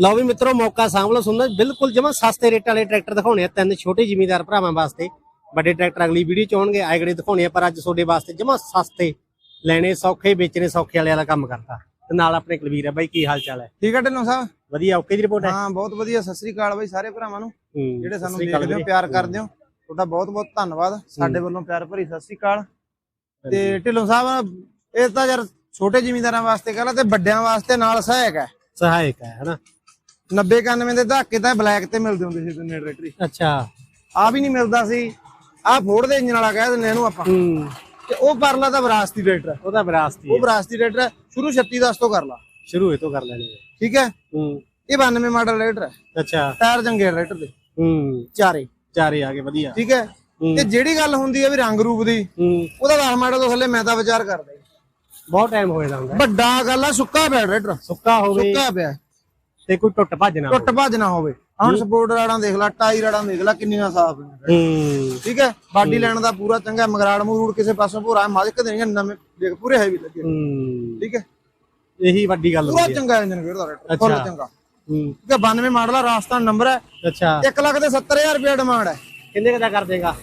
ਲਓ ਵੀ ਮਿੱਤਰੋ ਮੌਕਾ ਸਾਂਭ ਲਓ ਸੁਣਨਾ ਬਿਲਕੁਲ ਜਮਾ ਸਸਤੇ ਰੇਟ ਵਾਲੇ ਟਰੈਕਟਰ ਦਿਖਾਉਣੇ ਆ ਤਿੰਨ ਛੋਟੇ ਜ਼ਿਮੀਂਦਾਰ ਭਰਾਵਾਂ ਵਾਸਤੇ। ਵੱਡੇ ਟਰੈਕਟਰ ਅਗਲੀ ਵੀਡੀਓ ਚ ਆਉਣਗੇ ਆਇਗੜੇ ਦਿਖਾਉਣੇ ਆ ਪਰ ਅੱਜ ਤੁਹਾਡੇ ਵਾਸਤੇ ਜਮਾ ਸਸਤੇ ਲੈਣੇ ਸੌਖੇ ਵੇਚਣੇ ਸੌਖੇ ਵਾਲੇ ਵਾਲਾ ਕੰਮ ਕਰਤਾ। ਤੇ ਨਾਲ ਆਪਣੇ ਕੁਲਵੀਰ ਆ ਬਾਈ ਕੀ ਹਾਲ ਚਾਲ ਹੈ? ਠੀਕ ਹੈ ਢਿੱਲੋਂ ਸਾਹਿਬ। ਵਧੀਆ ਓਕੇ ਦੀ ਰਿਪੋਰਟ ਹੈ? ਹਾਂ ਬਹੁਤ ਵਧੀਆ ਸਤਿ ਸ੍ਰੀ ਅਕਾਲ ਬਾਈ ਸਾਰੇ ਭਰਾਵਾਂ ਨੂੰ। ਜਿਹੜੇ ਸਾਨੂੰ ਦੇਖਦੇ ਹੋ। ਪਿਆਰ ਕਰਦੇ ਹੋ। ਤੁਹਾਡਾ ਬਹੁਤ ਬਹੁਤ ਧੰਨਵਾਦ। ਸਾਡੇ ਵੱਲੋਂ ਪਿਆਰ ਭਰੀ ਸਤਿ ਸ੍ਰੀ ਅਕਾਲ। ਤੇ ਢਿੱਲੋਂ ਸਾਹਿਬ ਇਹ ਤਾਂ ਯਾਰ ਛੋਟੇ ਜ਼ਿਮੀਂਦਾਰਾਂ ਵਾਸਤੇ ਕਹਲਾ ਤੇ ਵੱਡਿਆਂ ਵਾਸਤੇ ਨਾਲ ਸਹਾਇਕ ਹੈ। ਸਹਾਇਕ ਹੈ ਹਨਾ? 90 91 ਦੇ ਧਾਕੇ ਤਾਂ ਬਲੈਕ ਤੇ ਮਿਲਦੇ ਹੁੰਦੇ ਸੀ ਦੁਨੀਆ ਟਰੈਕਟਰੀ ਅੱਛਾ। ਆ ਵੀ ਨਹੀਂ ਮਿਲਦਾ ਸੀ। ਆ ਫੋੜ ਦੇ ਇੰਜਨ ਵਾਲਾ ਕਹਿ ਦਿੰਦੇ ਇਹਨੂੰ ਆਪਾਂ। ਹੂੰ। ਤੇ ਉਹ ਪਰਲਾ ਤਾਂ ਵਿਰਾਸਤੀ ਟਰੈਕਟਰ ਹੈ ਉਹਦਾ ਵਿਰਾਸਤੀ ਉਹ ਵਿਰਾਸਤੀ ਟਰੈਕਟਰ ਹੈ ਸ਼ੁਰੂ 36 10 ਤੋਂ ਕਰ ਲਾ। ਸ਼ੁਰੂ ਇਹ ਤੋਂ ਕਰ ਲੈਣੇ। ਠੀਕ ਹੈ? ਹੂੰ। ਇਹ 92 ਮਾਡਲ ਟਰੈਕਟਰ ਹੈ ਅੱਛਾ। ਟਾਇਰ ਚੰਗੇ ਟਰੈਕਟਰ ਦੇ। ਹੂੰ। ਚਾਰੇ। ਚਾਰੇ ਆ ਗਏ ਵਧੀਆ। ਠੀਕ ਹੈ। ਤੇ ਜਿਹੜੀ ਗੱਲ ਹੁੰਦੀ ਹੈ ਵੀ ਰੰਗ ਰੂਪ ਦੀ ਹੂੰ। ਉਹਦਾ 10 ਮਾਡਲ ਤੋਂ ਥੱਲੇ ਮੈਂ ਤਾਂ ਵਿਚਾਰ ਕਰਦਾ। ਬਹੁਤ ਟਾਈਮ ਹੋ ਜਾਂਦਾ। ਵੱਡਾ ਗੱਲ ਆ ਸੁੱਕਾ ਪਿਆ ਟਰੈਕਟਰ। ਸੁੱਕਾ ਹੋਵੇ ਸੁੱਕਾ ਪਿਆ। ਤੇ ਕੋਈ ਟੁੱਟ ਭੱਜ ਨਾ ਟੁੱਟ ਭੱਜ ਨਾ ਹੋਵੇ। ਹੁਣ ਸਪੋਰਟ ਰਾੜਾਂ ਦੇਖ ਲੈ ਟਾਈ ਰਾੜਾਂ ਦੇਖ ਲੈ ਕਿੰਨੀਆਂ ਸਾਫ਼ ਨੇ। ਹੂੰ। ਠੀਕ ਹੈ? ਬਾਡੀ ਲੈਣ ਦਾ ਪੂਰਾ ਚੰਗਾ ਮਗਰਾੜ ਮੂਰੂੜ ਕਿਸੇ ਪਾਸੋਂ ਭੂਰਾ ਮਾਜਕ ਦੇਣਗੇ ਨਵੇਂ ਦੇਖ ਪੂਰੇ ਹੈਵੀ ਲੱਗੇ। ਹੂੰ। ਠੀਕ ਹੈ? ਇਹੀ ਵੱਡੀ ਗੱਲ ਪੂਰਾ ਹੁੰਦੀ ਹੈ। ਚੰਗਾ ਇੰਜਨ ਟਰੈਕਟਰ ਫੁੱਲ ਅੱਛਾ। ਚੰਗਾ। ਹੂੰ। ਠੀਕ ਹੈ 92 ਮਾਡਲ ਆ ਰਾਜਸਥਾਨ ਨੰਬਰ ਹੈ। ਅੱਛਾ। 1 ਲੱਖ ਦੇ 70000 ਰੁਪਏ ਡਿਮਾਂਡ ਹੈ। ਕਿੰਨੇ ਕਦਾ ਕਰ ਦੇਗਾ?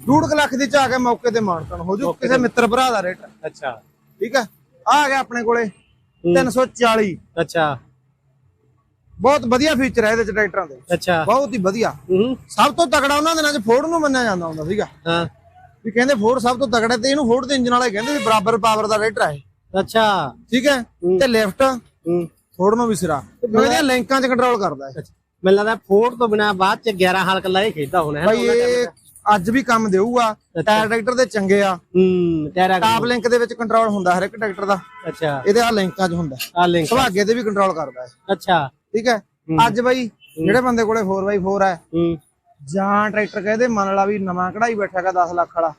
ਡੂਢ ਕੁ ਲੱਖ ਦੀ ਚਾਹ ਕੇ ਮੌਕੇ ਤੇ ਮਾਨਤਨ ਹੋ ਜੂ ਕਿਸੇ ਮਿੱਤਰ ਭਰਾ ਦਾ ਰੇਟ। ਅੱਛਾ। ਠੀਕ ਹੈ? ਆ ਗਿਆ ਆਪਣੇ ਕੋਲੇ। 340 ਅੱਛਾ। ਬਹੁਤ ਵਧੀਆ ਫੀਚਰ ਹੈ ਇਹਦੇ ਚ ਟਰੈਕਟਰਾਂ ਦੇ। ਅੱਛਾ। ਬਹੁਤ ਹੀ ਵਧੀਆ। ਹੂੰ। ਸਭ ਤੋਂ ਤਕੜਾ ਉਹਨਾਂ ਦਿਨਾਂ 'ਚ ਫੋਰਡ ਨੂੰ ਮੰਨਿਆ ਜਾਂਦਾ ਹੁੰਦਾ ਸੀਗਾ। ਹਾਂ। ਵੀ ਕਹਿੰਦੇ ਫੋਰਡ ਸਭ ਤੋਂ ਤਕੜਾ ਤੇ ਇਹਨੂੰ ਫੋਰਡ ਦੇ ਇੰਜਨ ਵਾਲੇ ਕਹਿੰਦੇ ਸੀ ਬਰਾਬਰ ਪਾਵਰ ਦਾ ਰੇਟਰ ਹੈ ਅੱਛਾ। ਠੀਕ ਹੈ? ਤੇ ਲੈਫਟ ਹੂੰ। ਫੋਰਡ ਨੂੰ ਵੀ ਸਿਰਾ। ਇਹਦੀਆਂ ਲਿੰਕਾਂ 'ਚ ਕੰਟਰੋਲ ਕਰਦਾ ਹੈ ਮੈਨੂੰ ਲੱਗਦਾ ਫੋਰਟ ਤੋਂ ਬਿਨਾ ਬਾਅਦ ਚ 11 ਹਾਲ ਕੱਲਾ ਖੇਡਦਾ ਹੋਣਾ ਹੈ ਭਾਈ ਇਹ ਅੱਜ ਵੀ ਕੰਮ ਦੇਊਗਾ। ਟਾਇਰ ਟਰੈਕਟਰ ਦੇ ਚੰਗੇ ਆ। ਹੂੰ ਟੈਰਾ ਟਾਪ ਲਿੰਕ ਦੇ ਵਿੱਚ ਕੰਟਰੋਲ ਹੁੰਦਾ ਹਰ ਇੱਕ ਟਰੈਕਟਰ ਦਾ। ਅੱਛਾ। ਇਹਦੇ ਆ ਲਿੰਕਾਂ 'ਚ ਹੁੰਦਾ। ਆ ਲਿੰਕ ਸੁਭਾਗੇ ਤੇ ਵੀ ਕੰਟਰੋਲ ਕਰਦਾ ਹੈ ਅੱਛਾ। ਠੀਕ ਹੈ? ਅੱਜ ਬਾਈ ਜਿਹੜੇ ਬੰਦੇ ਕੋਲੇ 4x4 ਹੈ ਹੂੰ। ਜਾਂ ਟਰੈਕਟਰ ਕਹਿੰਦੇ ਮੰਨ ਲਾ ਵੀ ਨਵਾਂ ਕਢਾਈ ਬੈਠਾਗਾ 10 ਲੱਖ ਵਾਲਾ।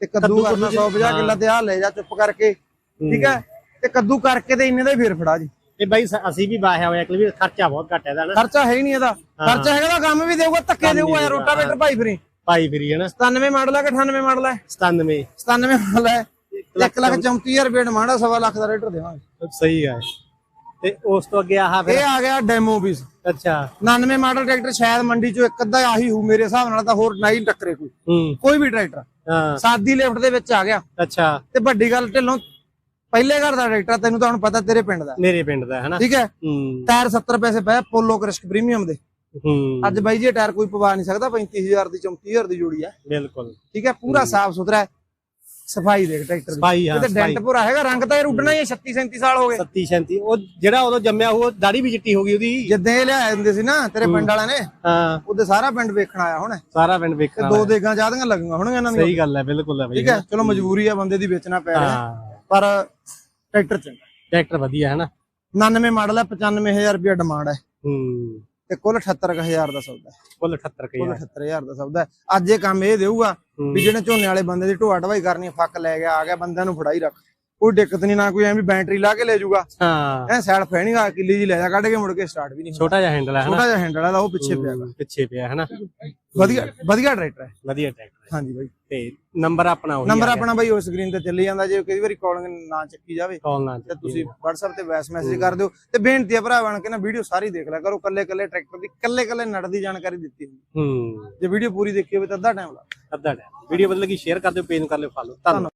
ਤੇ ਕੱਦੂ ਕਰਨਾ 150 ਕਿੱਲਾ ਤੇ ਆ ਲੈ ਜਾ ਚੁੱਪ ਕਰਕੇ ਠੀਕ ਹੈ? ਤੇ ਕੱਦੂ ਕਰਕੇ ਤੇ ਇੰਨੇ ਦਾ ਫੇਰ ਫੜਾ ਜੀ। ਇਹ ਬਾਈ ਅਸੀਂ ਵੀ ਬਾਹਿਆ ਹੋਇਆ ਕਿ ਵੀ ਖਰਚਾ ਬਹੁਤ ਘੱਟ ਹੈ ਇਹਦਾ ਨਾ। ਖਰਚਾ ਹੈ ਹੀ ਨਹੀਂ ਇਹਦਾ। ਖਰਚਾ ਹੈਗਾ ਤਾਂ ਕੰਮ ਵੀ ਦੇਊਗਾ ਧੱਕੇ ਦੇਊਗਾ ਯਾਰ ਰੋਟਾਵੇਟਰ ਭਾਈ ਫਰੀ। ਪਾਈ ਫਰੀ ਹੈ ਨਾ। 97 ਮਾਡਲ ਹੈ ਕਿ 98 ਮਾਡਲ ਹੈ? 97 97 ਮਾਡਲ ਹੈ। 1 ਲੱਖ 34000 ਰੁਪਏ ਡਿਮਾਂਡ ਆ ਸਵਾ ਲੱਖ ਦਾ ਰੇਟਰ ਦੇਵਾਂਗੇ। ਸਹੀ ਹੈ ਤੇ ਉਸ ਤੋਂ ਅੱਗੇ ਆਹ ਫਿਰ ਇਹ ਆ ਗਿਆ ਡੈਮੋ ਪੀਸ ਅੱਛਾ। 99 ਮਾਡਲ ਟਰੈਕਟਰ ਸ਼ਾਇਦ ਮੰਡੀ ਚੋਂ ਇੱਕ ਅੱਧਾ ਆਹੀ ਹੋਊ ਮੇਰੇ ਹਿਸਾਬ ਨਾਲ ਤਾਂ ਹੋਰ ਨਹੀਂ ਟੱਕਰੇ ਕੋਈ। ਹੂੰ। ਕੋਈ ਵੀ ਟਰੈਕਟਰ। ਹਾਂ। ਸਾਦੀ ਲਿਫਟ ਦੇ ਵਿੱਚ ਆ ਗਿਆ। ਅੱਛਾ। ਤੇ ਵੱਡੀ ਗੱਲ ਢਿੱਲੋਂ ਪਹਿਲੇ ਘਰ ਦਾ ਟਰੈਕਟਰ ਤੈਨੂੰ ਤਾਂ ਹੁਣ ਪਤਾ ਤੇਰੇ ਪਿੰਡ ਦਾ। ਮੇਰੇ ਪਿੰਡ ਦਾ ਹੈ ਨਾ ਠੀਕ ਹੈ? ਟਾਇਰ 70 ਪੈਸੇ ਪਏ ਪੋਲੋ ਕ੍ਰਿਸਕ ਪ੍ਰੀਮੀਅਮ ਦੇ। ਹੂੰ। ਅੱਜ ਬਾਈ ਜੀ ਟਾਇਰ ਕੋਈ ਪਵਾ ਨਹੀਂ ਸਕਦਾ 35000 ਦੀ 34000 ਦੀ ਜੋੜੀ ਹੈ ਬਿਲਕੁਲ। ਠੀਕ ਹੈ? ਪੂਰਾ ਸਾਫ਼ ਸੁਥਰਾ ਹੈ। ਸਫ਼ਾਈ ਦੇਖ ਟਰੈਕਟਰ ਦੀ। ਸਫ਼ਾਈ ਹਾਂ ਤੇ ਹੈਗਾ ਰੰਗ ਤਾਂ ਇਹ ਉੱਡਣਾ ਹੀ ਹੈ 36 37 ਸਾਲ ਹੋ ਗਏ। 37 37 ਉਹ ਜਿਹੜਾ ਉਦੋਂ ਜੰਮਿਆ ਉਹ ਦਾੜੀ ਵੀ ਚਿੱਟੀ ਹੋ ਗਈ ਉਹਦੀ। ਜਿੱਦਾਂ ਇਹ ਲਿਆਏ ਹੁੰਦੇ ਸੀ ਨਾ ਤੇਰੇ ਪਿੰਡ ਵਾਲਿਆਂ ਨੇ ਹਾਂ। ਉਹਦੇ ਸਾਰਾ ਪਿੰਡ ਵੇਖਣ ਆਇਆ ਹੁਣ। ਸਾਰਾ ਪਿੰਡ ਵੇਖਣ ਦੋ ਦੇਗਾਂ ਜਾਦੀਆਂ ਲੱਗੀਆਂ ਹੋਣਗੀਆਂ ਇਹਨਾਂ ਦੀਆਂ। ਸਹੀ ਗੱਲ ਹੈ ਬਿਲਕੁਲ ਹੈ ਬਈ। ਠੀਕ ਹੈ ਚਲੋ ਮਜਬੂਰੀ ਆ ਬੰਦੇ ਦੀ ਵੇਚਣਾ ਪੈ ਰਿਹਾ। ਹਾਂ। ਪਰ ਟਰੈਕਟਰ ਚੰਗਾ। ਟਰੈਕਟਰ ਵਧੀਆ ਹੈ ਨਾ। 99 ਮਾਡਲ ਹੈ 95000 ਰੁਪਏ ਡਿਮਾਂਡ ਹੈ। ਹੂੰ। ਤੇ ਕੁੱਲ 78000 ਦਾ ਸੌਦਾ ਹੈ। ਕੁੱਲ 78 ਕਈ ਕੁੱਲ 78000 ਦਾ ਸੌਦਾ ਹੈ। ਅੱਜ ਇਹ ਕੰਮ ਇਹ ਦੇਊਗਾ ਵੀ ਜਿਹੜੇ ਝੋਨੇ ਵਾਲੇ ਬੰਦੇ ਦੀ ਢੋਆ ਢਵਾਈ ਕਰਨੀ ਫੱਕ ਲੈ ਗਿਆ ਆ ਗਿਆ ਬੰਦਿਆਂ ਨੂੰ ਫੜਾਈ ਰੱਖ। ਕੋਈ ਦਿੱਕਤ ਨਹੀਂ ਨਾ ਕੋਈ ਐਵੇਂ ਬੈਟਰੀ ਲਾ ਕੇ ਲੈ ਜਾਊਗਾ। ਹਾਂ। ਐ ਸਾਈਡ ਫੈਣੀ ਆ ਕਿੱਲੀ ਜੀ ਲੈ ਜਾ ਕੱਢ ਕੇ ਮੁੜ ਕੇ ਸਟਾਰਟ ਵੀ ਨਹੀਂ ਛੋਟਾ ਜਿਹਾ ਹੈਂਡਲ ਹੈ ਹਨਾ? ਛੋਟਾ ਜਿਹਾ ਹੈਂਡਲ ਵਾਲਾ ਉਹ ਪਿੱਛੇ ਪਿਆ ਗਾ। ਪਿੱਛੇ ਪਿਆ ਹੈ ਨਾ ਵਧੀਆ ਵਧੀਆ ਟਰੈਕਟਰ ਹੈ। ਵਧੀਆ ਟਰੈਕਟਰ ਹੈ। ਹਾਂਜੀ ਬਾਈ। ਤੇ ਨੰਬਰ ਆਪਣਾ ਉਹੀ ਨੰਬਰ ਆਪਣਾ ਬਾਈ ਉਹ ਸਕਰੀਨ ਤੇ ਚੱਲੀ ਜਾਂਦਾ ਜੇ ਕਈ ਵਾਰੀ ਕਾਲਿੰਗ ਨਾ ਚੱਕੀ ਜਾਵੇ ਕਾਲ ਨਾਲ ਤੇ ਤੁਸੀਂ WhatsApp ਤੇ ਵੌਇਸ ਮੈਸੇਜ ਕਰ ਦਿਓ। ਤੇ ਬੇਨਤੀ ਹੈ ਭਰਾ ਬਣ ਕੇ ਨਾ ਵੀਡੀਓ ਸਾਰੀ ਦੇਖ ਲਿਆ ਕਰੋ ਕੱਲੇ ਕੱਲੇ ਟਰੈਕਟਰ ਦੀ ਕੱਲੇ ਕੱਲੇ ਨਟ ਦੀ ਜਾਣਕਾਰੀ ਦਿੱਤੀ ਹੁੰਦੀ ਹੂੰ। ਜੇ ਵੀਡੀਓ ਪੂਰੀ ਦੇਖੀ ਹੋਵੇ ਤਾਂ ਅੱਧਾ ਟਾਈਮ ਲੱਗਦਾ ਅੱਧਾ ਟਾਈਮ ਵੀਡੀਓ ਬਦਲ ਕੇ ਸ਼ੇਅਰ ਕਰ ਦਿਓ ਪੇਜ ਨੂੰ ਕਰ ਲਿਓ ਫਾਲੋ ਧੰਨਵਾਦ।